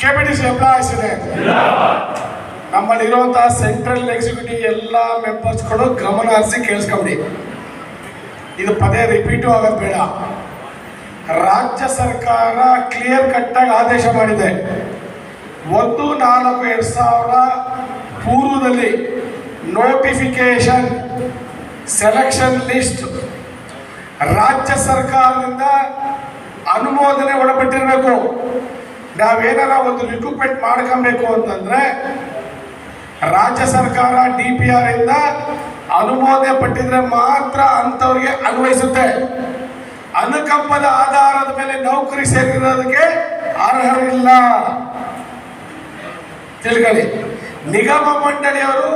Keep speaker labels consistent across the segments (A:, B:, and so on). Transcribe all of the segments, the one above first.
A: KPTC employees ಇದೆ ನಮ್ಮಲ್ಲಿರುವಂತಹ central executive ಎಲ್ಲ ಮೆಂಬರ್ಸ್ಗಳು ಗಮನ ಹರಿಸಿ ಕೇಳಿಸ್ಕೊಂಡಿ ಇದು ಪದೇ ರಿಪೀಟು ಆಗೋದು ಬೇಡ. ರಾಜ್ಯ ಸರ್ಕಾರ ಕ್ಲಿಯರ್ ಕಟ್ಟಾಗಿ ಆದೇಶ ಮಾಡಿದೆ. ಒಂದು ನಾಲ್ಕು ಎರಡು ಸಾವಿರ ಪೂರ್ವದಲ್ಲಿ ನೋಟಿಫಿಕೇಶನ್ ಸೆಲೆಕ್ಷನ್ ಲಿಸ್ಟ್ ರಾಜ್ಯ ಸರ್ಕಾರದಿಂದ ಅನುಮೋದನೆ ಒಳಪಟ್ಟಿರಬೇಕು. ನಾವೇನಾರ ಒಂದು ರಿಕ್ರೂಟ್ಮೆಂಟ್ ಮಾಡ್ಕೊಬೇಕು ಅಂತಂದ್ರೆ ರಾಜ್ಯ ಸರ್ಕಾರ ಡಿ ಪಿ ಆರ್ ಇಂದ ಅನುಮೋದನೆ ಪಟ್ಟಿದ್ರೆ ಮಾತ್ರ ಅಂಥವ್ರಿಗೆ ಅನ್ವಯಿಸುತ್ತೆ. ಅನುಕಂಪದ ಆಧಾರದ ಮೇಲೆ ನೌಕರಿ ಸೇರಿರೋದಕ್ಕೆ ಅರ್ಹರಿಲ್ಲ. ತಿಳ್ಕೊಳ್ಳಿ. ನಿಗಮ ಮಂಡಳಿಯವರು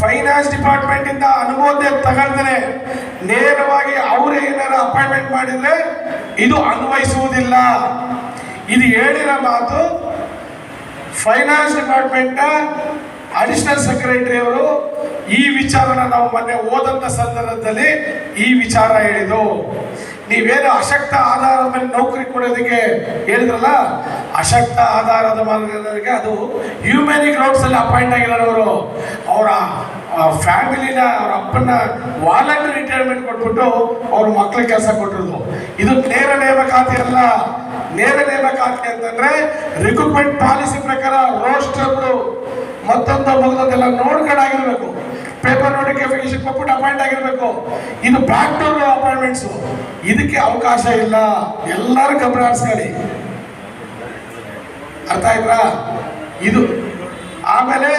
A: ಫೈನಾನ್ಸ್ ಡಿಪಾರ್ಟ್ಮೆಂಟ್ ಇಂದ ಅನುಮೋದನೆ ತಗೊಳ್ತಾರೆ. ನೇರವಾಗಿ ಅವರೇ ಏನಾರ ಅಪಾಯಿಂಟ್ಮೆಂಟ್ ಮಾಡಿದ್ರೆ ಇದು ಅನ್ವಯಿಸುವುದಿಲ್ಲ. ಇದು ಹೇಳಿರೋ ಮಾತು ಫೈನಾನ್ಸ್ ಡಿಪಾರ್ಟ್ಮೆಂಟ್ ಅಡಿಷನಲ್ ಸೆಕ್ರೆಟರಿ ಅವರು ಈ ವಿಚಾರನ ನಾವು ಮೊನ್ನೆ ಓದಂತ ಸಂದರ್ಭದಲ್ಲಿ ಈ ವಿಚಾರ ಹೇಳಿದ್ದು ನೀವೇನು ಅಶಕ್ತ ಆಧಾರದ ಮೇಲೆ ನೌಕರಿ ಕೊಡೋದಕ್ಕೆ ಹೇಳಿದ್ರಲ್ಲ? ಅಶಕ್ತ ಆಧಾರದ ಮಾರ್ಗದವರಿಗೆ ಅದು ಹ್ಯೂಮನಿಕ್ ಗ್ರೌಂಡ್ಸ್ ಅಲ್ಲಿ ಅಪಾಯಿಂಟ್ ಆಗಿರೋರು. ಅವರ ಫ್ಯಾಮಿಲಿನ, ಅವ್ರ ಅಪ್ಪನ ವಾಲಂಟರಿ ರಿಟೈರ್ಮೆಂಟ್ ಕೊಟ್ಬಿಟ್ಟು ಅವ್ರ ಮಕ್ಳಿಗೆ ಕೆಲಸ ಕೊಟ್ಟಿರೋದು. ಇದು ನೇರ ನೇಮಕಾತಿ ಅಲ್ಲ. ನೇರ ನೇಮಕಾತಿ ಅಂತಂದ್ರೆ ರಿಕ್ರೂಟ್ಮೆಂಟ್ ಪಾಲಿಸಿ ಪ್ರಕಾರ ರೋಸ್ಟರ್ ಮತ್ತೊಂದು ಮಗದೊಂದೆಲ್ಲ ನೋಡ್ಕೊಂಡಾಗಿರ್ಬೇಕು ಪೇಪರ್ ನೋಟಿಫಿಕೇಶನ್ ಕೊಟ್ಬಿಟ್ಟು ಅಪಾಯಿಂಟ್ ಆಗಿರ್ಬೇಕು. ಇದು ಬ್ಯಾಕ್ ಡೋರ್ ಅಪಾಯಿಂಟ್ಮೆಂಟ್ಸ್ ಇದಕ್ಕೆ ಅವಕಾಶ ಇಲ್ಲ. ಎಲ್ಲರೂ ಗಮನ ಹರಿಸ್ಕೊಳ್ಳಿ. ಅರ್ಥ ಆಯ್ತಾ? ಇದು. ಆಮೇಲೆ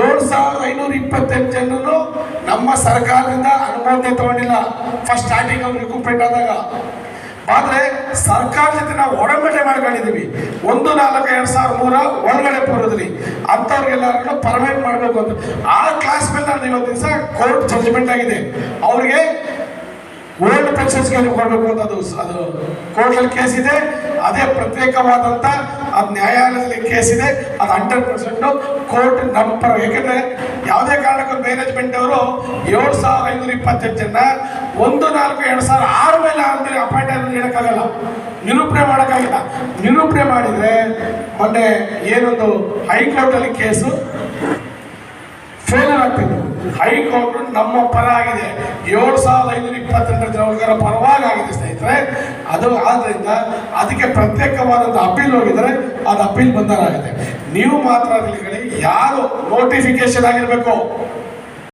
A: ಏಳು ಸಾವಿರದ ಐನೂರ ಇಪ್ಪತ್ತೆಂಟು ಜನರು ನಮ್ಮ ಸರ್ಕಾರದಿಂದ ಅನುಮೋದನೆ ತಗೊಂಡಿಲ್ಲ. ಫಸ್ಟ್ ಸ್ಟಾರ್ಟಿಂಗ್ ಅವ್ರು ರಿಕ್ರೂಟ್ಮೆಂಟ್ ಆದಾಗ. ಆದರೆ ಸರ್ಕಾರ ಜೊತೆ ನಾವು ಒಡಂಬಡಿಕೆ ಮಾಡ್ಕೊಂಡಿದ್ದೀವಿ ಒಂದು, ನಾಲ್ಕು, ಎರಡು ಸಾವಿರ ಮೂರ ಒಳಗಡೆ ಪೂರ್ವದಲ್ಲಿ ಅಂಥವ್ರಿಗೆಲ್ಲರೂ ಪರ್ಮನೆಂಟ್ ಮಾಡಬೇಕು ಅಂತ. ಆ ಕ್ಲಾಸ್ ಮೇಲೆ ನಾನು ಇವತ್ತು ದಿವಸ ಕೋರ್ಟ್ ಜಡ್ಜ್ಮೆಂಟ್ ಆಗಿದೆ. ಅವ್ರಿಗೆ ಓಲ್ಡ್ ಪೆನ್ಷನ್ಸ್ಗೆ ಕೊಡಬೇಕು ಅಂತ ಅದು ಅದು ಕೋರ್ಟಲ್ಲಿ ಕೇಸ್ ಇದೆ. ಅದೇ ಪ್ರತ್ಯೇಕವಾದಂಥ ಅದು ನ್ಯಾಯಾಲಯದಲ್ಲಿ ಕೇಸ್ ಇದೆ, ಅದು ಹಂಡ್ರೆಡ್ ಪರ್ಸೆಂಟ್ ಕೋರ್ಟ್ ನಮ್ಮ ಪರ ಏಕೆಂದರೆ ಯಾವುದೇ ಕಾರಣಕ್ಕೂ ಮ್ಯಾನೇಜ್ಮೆಂಟ್ ಅವರು ಏಳು ಸಾವಿರದ ಐನೂರ ಇಪ್ಪತ್ತೆಂಟು ಜನ ಒಂದು ನಾಲ್ಕು ಎರಡು ಸಾವಿರ ಆರು ಮೇಲೆ ಅಂದರೆ ಅಪಾಯಿಂಟ್ ನೀಡೋಕ್ಕಾಗಲ್ಲ ನಿರೂಪಣೆ ಮಾಡೋಕ್ಕಾಗಿಲ್ಲ. ನಿರೂಪಣೆ ಮಾಡಿದರೆ ಮೊನ್ನೆ ಏನೊಂದು ಹೈಕೋರ್ಟಲ್ಲಿ ಕೇಸು ಫೇಲರ್ ಆಗ್ತಿತ್ತು ಹೈಕೋರ್ಟ್ ನಮ್ಮ ಪರ ಆಗಿದೆ. ಏಳು ಸಾವಿರದ ಐನೂರ ಇಪ್ಪತ್ತೆಂಟರ ಜನರ ಪರವಾಗಿ ಆಗಿದೆ ಅದು ಆದ್ರಿಂದ ಅದಕ್ಕೆ ಪ್ರತ್ಯೇಕವಾದಂಥ ಅಪೀಲ್ ಹೋಗಿದ್ರೆ ಅದು ಅಪೀಲ್ ಬಂದರಾಗಿದೆ. ನೀವು ಮಾತ್ರ ಯಾರು ನೋಟಿಫಿಕೇಶನ್ ಆಗಿರಬೇಕು?